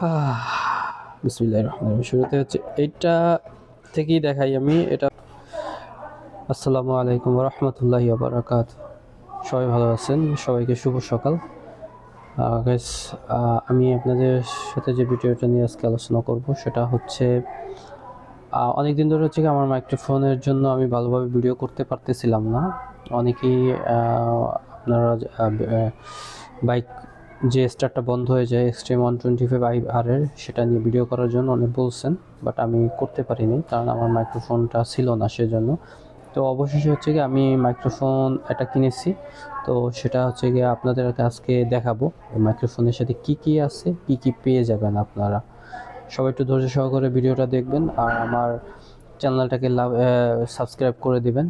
বিসমিল্লাহির শুরুতে হচ্ছে এইটা থেকেই দেখাই আমি, এটা আসসালামু আলাইকুম রহমতুল্লাহি বারাকাত। সবাই ভালো আছেন? সবাইকে শুভ সকাল। গাইস আমি আপনাদের সাথে যে ভিডিওটা নিয়ে আজকে আলোচনা করব, সেটা হচ্ছে অনেক দিন ধরে হচ্ছে কি আমার মাইক্রোফোনের জন্য আমি ভালোভাবে ভিডিও করতে পারতেছিলাম না। অনেকেই আপনারা বাইক যে স্টারটা বন্ধ হয়ে যায় extreme one twenty five I আরের সেটা নিয়ে ভিডিও করার জন্য অনেক বলছেন বাট আমি করতে পারিনি কারণ আমার মাইক্রোফোনটা ছিল না সেজন্য। তো অবশেষে হচ্ছে কি আমি মাইক্রোফোন একটা কিনেছি, তো সেটা হচ্ছে গিয়ে আপনাদেরকে আজকে দেখাবো। মাইক্রোফোনের সাথে কি কি আছে, কি কি পেয়ে যাবেন আপনারা। সবাই একটু ধৈর্য সহকারে ভিডিওটা দেখবেন আর আমার চ্যানেলটাকে লাভ সাবস্ক্রাইব করে দিবেন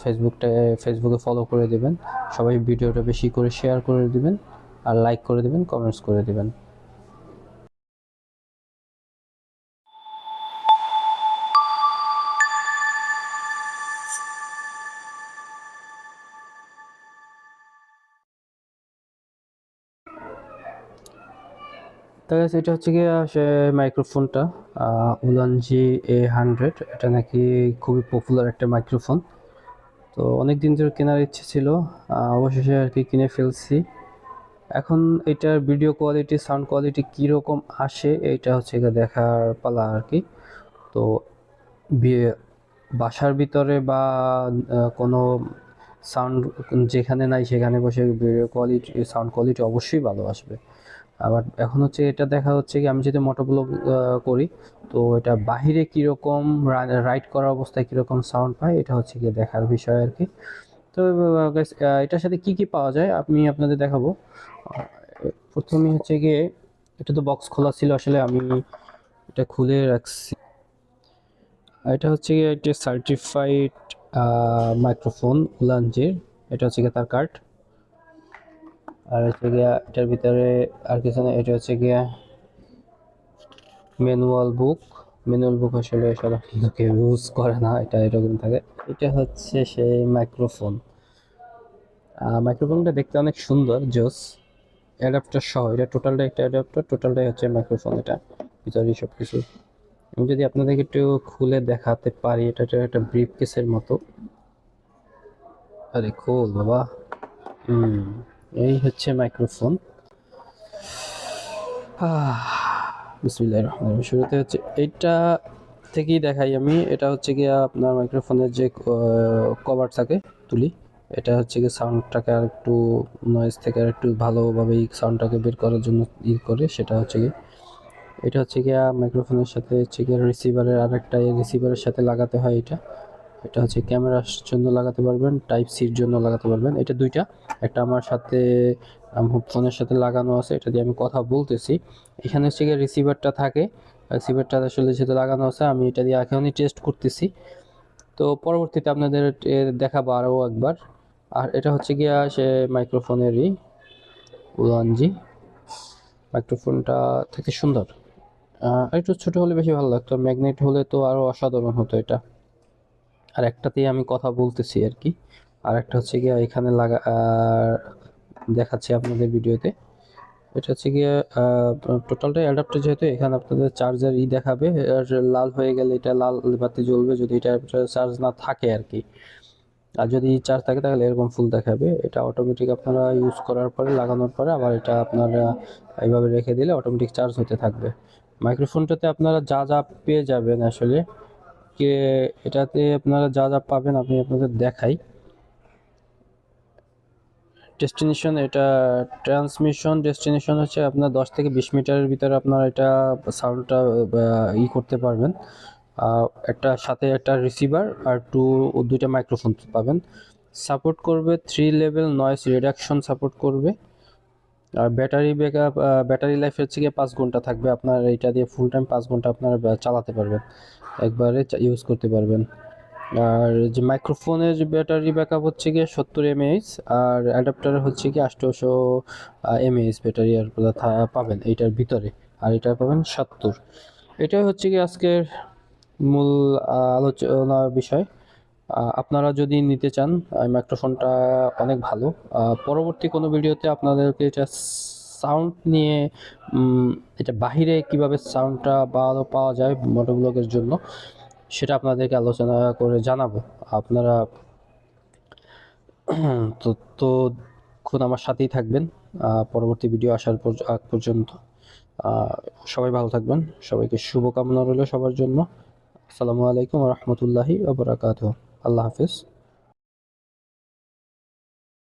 ফেসবুকটা ফেসবুকে ফলো করে দিবেন। সবাই ভিডিওটা বেশি করে শেয়ার করে দিবেন। আর লাইক করে দিবেন কমেন্টস করে দিবেন। তো guys, এটা হচ্ছে কি সে মাইক্রোফোনটা উলানজি এ হান্ড্রেড এটা নাকি খুবই পপুলার একটা মাইক্রোফোন তো অনেক দিন ধরে কেনার ইচ্ছে ছিল অবশেষে আর কি কিনে ফেলছি। এখন এটার ভিডিও কোয়ালিটি সাউন্ড কোয়ালিটি কীরকম আসে, এটা হচ্ছে দেখার পালা আর কি। তো বাসার ভিতরে বা কোনো সাউন্ড যেখানে নাই সেখানে বসে ভিডিও কোয়ালিটি সাউন্ড কোয়ালিটি অবশ্যই ভালো আসবে। আবার এখন হচ্ছে এটা দেখা হচ্ছে কি আমি যদি মোটোব্লগ করি, তো এটা বাহিরে কীরকম রাইড করা অবস্থায় কীরকম সাউন্ড পায়, এটা হচ্ছে গিয়ে দেখার বিষয় আর কি। তো এটার সাথে কি কি পাওয়া যায় আমি আপনাদের দেখাবো। প্রথমে হচ্ছে গিয়ে এটা তো বক্স খোলা ছিল আসলে, আমি এটা খুলে রাখছি। এটা হচ্ছে গিয়ে একটা সার্টিফাইড মাইক্রোফোন উলানজির। এটা হচ্ছে গিয়ে তার কার্ড আর হচ্ছে গিয়া এটার ভিতরে আর কিছু না এটা হচ্ছে গিয়া ম্যানুয়াল বুক ম্যানুয়াল বুক আসলে সাধারণত কেউ ইউজ করে না, এটা এরকম থাকে। এটা হচ্ছে সেই মাইক্রোফোন মাইক্রোফোনটা দেখতে অনেক সুন্দর, জোস। অ্যাডাপ্টার সহ, এটা টোটালটা একটা অ্যাডাপ্টার টোটালটাই হচ্ছে মাইক্রোফোন এটা ভিতরে সব কিছু আমি যদি আপনাদেরকে একটু খুলে দেখাতে পারি, এটা একটা- ব্রিফ কেসের মতো। আরে খোল বাবা। হুম, এই হচ্ছে মাইক্রোফোন বিসমিল্লাহির রহমানির রহিম। শুরুতে হচ্ছে, এইটা থেকেই দেখাই আমি। এটা হচ্ছে গিয়ে আপনার মাইক্রোফোনের যে কভার থাকে, তুলি, এটা হচ্ছে গিয়ে সাউন্ডটাকে আর একটু নয়েজ থেকে আর একটু ভালোভাবে সাউন্ডটাকে বের করার জন্য ই করে, সেটা হচ্ছে গিয়ে, এটা হচ্ছে গিয়া মাইক্রোফোনের সাথে হচ্ছে গিয়ে রিসিভারের আরেকটা রিসিভারের সাথে লাগাতে হয় এটা। এটা হচ্ছে ক্যামেরার জন্য লাগাতে পারবেন টাইপ সির জন্য লাগাতে পারবেন। এটা দুইটা, একটা আমার সাথে ফোনের সাথে লাগানো আছে, এটা দিয়ে আমি কথা বলতেছি। এখানে হচ্ছে গিয়ে রিসিভারটা থাকে। রিসিভারটা আসলে যেহেতু লাগানো আছে, আমি এটা দিয়ে এখনই টেস্ট করতেছি। তো পরবর্তীতে আপনাদের দেখাবো আরও একবার। আর এটা হচ্ছে গিয়া সে মাইক্রোফোনেরই উলানজি। মাইক্রোফোনটা থেকে সুন্দর। একটু ছোটো হলে বেশি ভালো লাগতো ম্যাগনেট হলে তো আরও অসাধারণ হতো এটা। আর একটাতেই আমি কথা বলতেছি আর কি। আর একটা হচ্ছে গিয়া এখানে লাগা দেখাচ্ছি আপনাদের ভিডিওতে। এটা হচ্ছে গিয়ে টোটালটা অ্যাডাপ্টার যেহেতু, এখানে আপনাদের চার্জার ই দেখাবে। আর লাল হয়ে গেলে এটা লাল বাতি জ্বলবে, যদি এটা চার্জ না থাকে আর কি। আর যদি চার্জ থাকে, তাহলে এরকম ফুল দেখাবে। এটা অটোমেটিক আপনারা ইউজ করার পরে, লাগানোর পরে আবার এটা আপনারা এইভাবে রেখে দিলে অটোমেটিক চার্জ হতে থাকবে। মাইক্রোফোনটাতে আপনারা যা যা পেয়ে যাবেন আসলে, কে, এটাতে আপনারা যা যা পাবেন, আমি আপনাদের দেখাই। ডেস্টিনেশন এটা ট্রান্সমিশন ডেস্টিনেশন হচ্ছে আপনার দশ থেকে বিশ মিটারের ভিতরে আপনার এটা সাউন্ডটা ই করতে পারবেন। একটা সাথে একটা রিসিভার আর টু দুইটা মাইক্রোফোন পাবেন। সাপোর্ট করবে three level noise reduction support করবে। আর ব্যাটারি ব্যাকআপ ব্যাটারি লাইফ হচ্ছে গিয়ে পাঁচ ঘণ্টা থাকবে। আপনার এটা দিয়ে ফুল টাইম পাঁচ ঘণ্টা আপনারা চালাতে পারবেন। একবারে ইউজ করতে পারবেন। আর যে মাইক্রোফোনের ব্যাটারি ব্যাকআপ হচ্ছে গিয়ে সত্তর এমএএইচ আর অ্যাডাপ্টার হচ্ছে কি আষ্টশো এমএএইচ ব্যাটারি আর পাবেন এইটার ভিতরে, আর এটা পাবেন সত্তর। এটাই হচ্ছে কি আজকের মূল আলোচনার বিষয়। আপনারা যদি নিতে চান মাইক্রোফোনটা অনেক ভালো। পরবর্তী কোনো ভিডিওতে আপনাদেরকে এটা সাউন্ড নিয়ে এটা বাহিরে কীভাবে সাউন্ডটা ভালো পাওয়া যায় মোটোব্লগের জন্য সেটা আপনাদেরকে আলোচনা করে জানাব। আপনারা তো তো খুন আমার সাথেই থাকবেন পরবর্তী ভিডিও আসার পর- আগ পর্যন্ত। সবাই ভালো থাকবেন, সবাইকে শুভকামনা রইল সবার জন্য। আসসালামু আলাইকুম রহমতুল্লাহি আবরাকাত আল্লাহ হাফিজ।